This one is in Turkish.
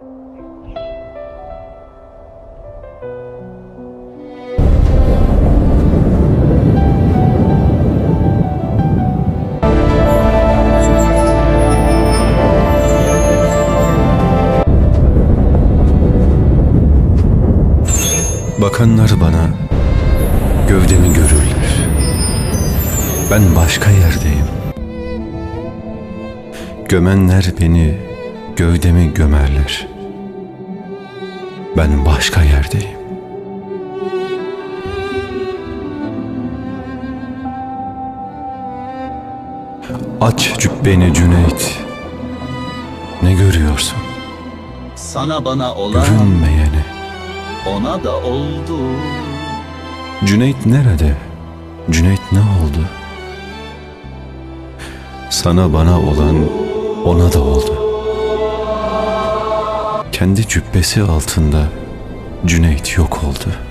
Bakanlar bana gövdemi görürler. Ben başka yerdeyim. Gömenler beni gövdemi gömerler. Ben başka yerdeyim. Aç cübbeni Cüneyt. Ne görüyorsun? Sana bana olan Görünmeyeni. ona da oldu. Cüneyt nerede? Cüneyt ne oldu? Sana bana olan ona da oldu. Kendi cübbesi altında Cüneyt yok oldu.